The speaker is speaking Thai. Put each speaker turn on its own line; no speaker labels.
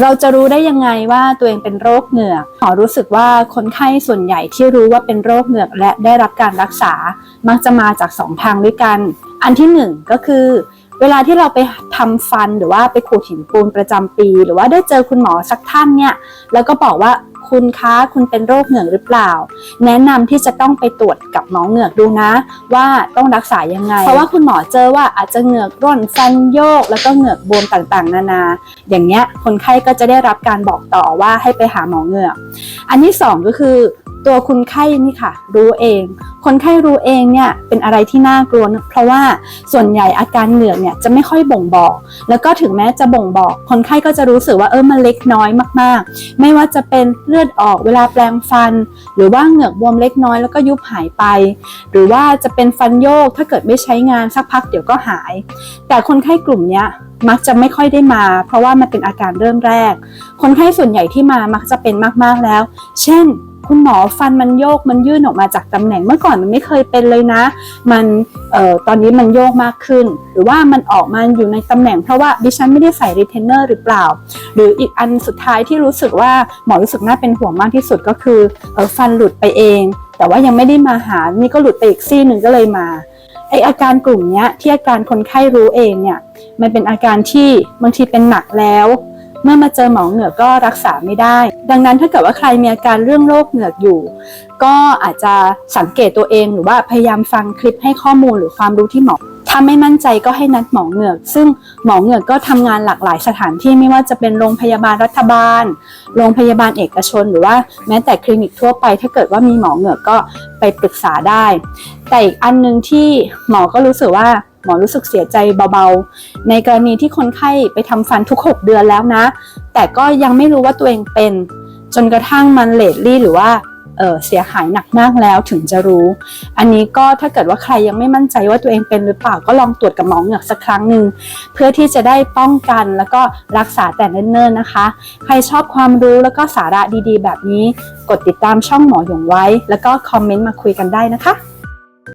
เราจะรู้ได้ยังไงว่าตัวเองเป็นโรคเหงือกหมอรู้สึกว่าคนไข้ส่วนใหญ่ที่รู้ว่าเป็นโรคเหงือกและได้รับการรักษา มักจะมาจากสองทางด้วยกัน อันที่หนึ่งก็คือ เวลาที่เราไปทำฟันหรือว่าไปขูดหินปูนประจำปี หรือว่าได้เจอคุณหมอสักท่านเนี่ยแล้วก็บอกว่า คุณคะคุณเป็นโรคเหงือกหรือเปล่า แนะนำที่จะต้องไปตรวจกับหมอเหงือกดูนะ ว่าต้องรักษายังไง เพราะว่าคุณหมอเจอว่าอาจจะเหงือกร่นฟันโยก แล้วก็เหงือกบวมต่างๆ นานา อย่างเงี้ยคนไข้ก็จะได้รับการบอกต่อว่าให้ไปหาหมอเหงือก อันที่สองก็คือ ตัวคนไข้นี่ค่ะ รู้เอง คนไข้รู้เองเนี่ยเป็นอะไรที่น่ากลัวเพราะว่าส่วนใหญ่อาการเหงือกเนี่ยจะไม่ค่อยบ่งบอก แล้วก็ถึงแม้จะบ่งบอก คนไข้ก็จะรู้สึกว่าเออมันเล็กน้อยมาก ๆ ไม่ว่าจะเป็นเลือดออกเวลาแปลงฟัน หรือว่าเหงือกบวมเล็กน้อยแล้วก็ยุบหายไป หรือว่าจะเป็นฟันโยกถ้าเกิดไม่ใช้งานสักพักเดี๋ยวก็หาย แต่คนไข้กลุ่มเนี้ยมักจะไม่ค่อยได้มา เพราะว่ามันเป็นอาการเริ่มแรก คนไข้ส่วนใหญ่ที่มามักจะเป็นมากๆแล้ว เช่น คุณหมอฟันมันโยกมันยื่นออกมาจากตำแหน่งเมื่อก่อนมันไม่เคยเป็นเลยนะ มันเอ่อตอนนี้มันโยกมากขึ้น หรือว่ามันออกมาอยู่ในตำแหน่งเพราะว่าดิฉันไม่ได้ใส่รีเทนเนอร์หรือเปล่า หรืออีกอันสุดท้ายที่รู้สึกว่าหมอรู้สึกน่าเป็นห่วงมากที่สุดก็คือเออฟันหลุดไปเอง แต่ว่ายังไม่ได้มาหานี่ก็หลุดไปอีกซี่หนึ่งก็เลยมาไออาการกลุ่มนี้ที่อาการคนไข้รู้เองเนี่ยมันเป็นอาการที่บางทีเป็นหนักแล้ว เมื่อมาเจอหมอเหงือกก็รักษาไม่ได้ ดังนั้นถ้าเกิดว่าใครมีอาการเรื่องโรคเหงือกอยู่ ก็อาจจะสังเกตตัวเองหรือว่าพยายามฟังคลิปให้ข้อมูลหรือความรู้ที่หมอถ้าไม่มั่นใจก็ให้นัดหมอเหงือก ซึ่งหมอเหงือกก็ทำงานหลากหลายสถานที่ไม่ว่าจะเป็นโรงพยาบาลรัฐบาล โรงพยาบาลเอกชน หรือว่าแม้แต่คลินิกทั่วไป ถ้าเกิดว่ามีหมอเหงือกก็ไปปรึกษาได้ แต่อีกอันหนึงที่หมอก็รู้สึกว่า หมอรู้สึกเสียใจเบาๆ ในกรณีที่คนไข้ไปทำฟันทุก 6 เดือนแล้วนะ แต่ก็ยังไม่รู้ว่าตัวเองเป็น จนกระทั่งมันเลดลี่หรือว่าเเสียหายหนักมากแล้วถึงจะรู้ อันนี้ก็ถ้าเกิดว่าใครยังไม่มั่นใจว่าตัวเองเป็นหรือเปล่าก็ลองตรวจกับหมอเหงือกสักครั้งหนึ่งเพื่อที่จะได้ป้องกันแล้วก็รักษาแต่เนิ่นๆนะคะ ใครชอบความรู้แล้วก็สาระดีๆ แบบนี้ กดติดตามช่องหมอหยงไว้ แล้วก็คอมเมนต์มาคุยกันได้นะคะ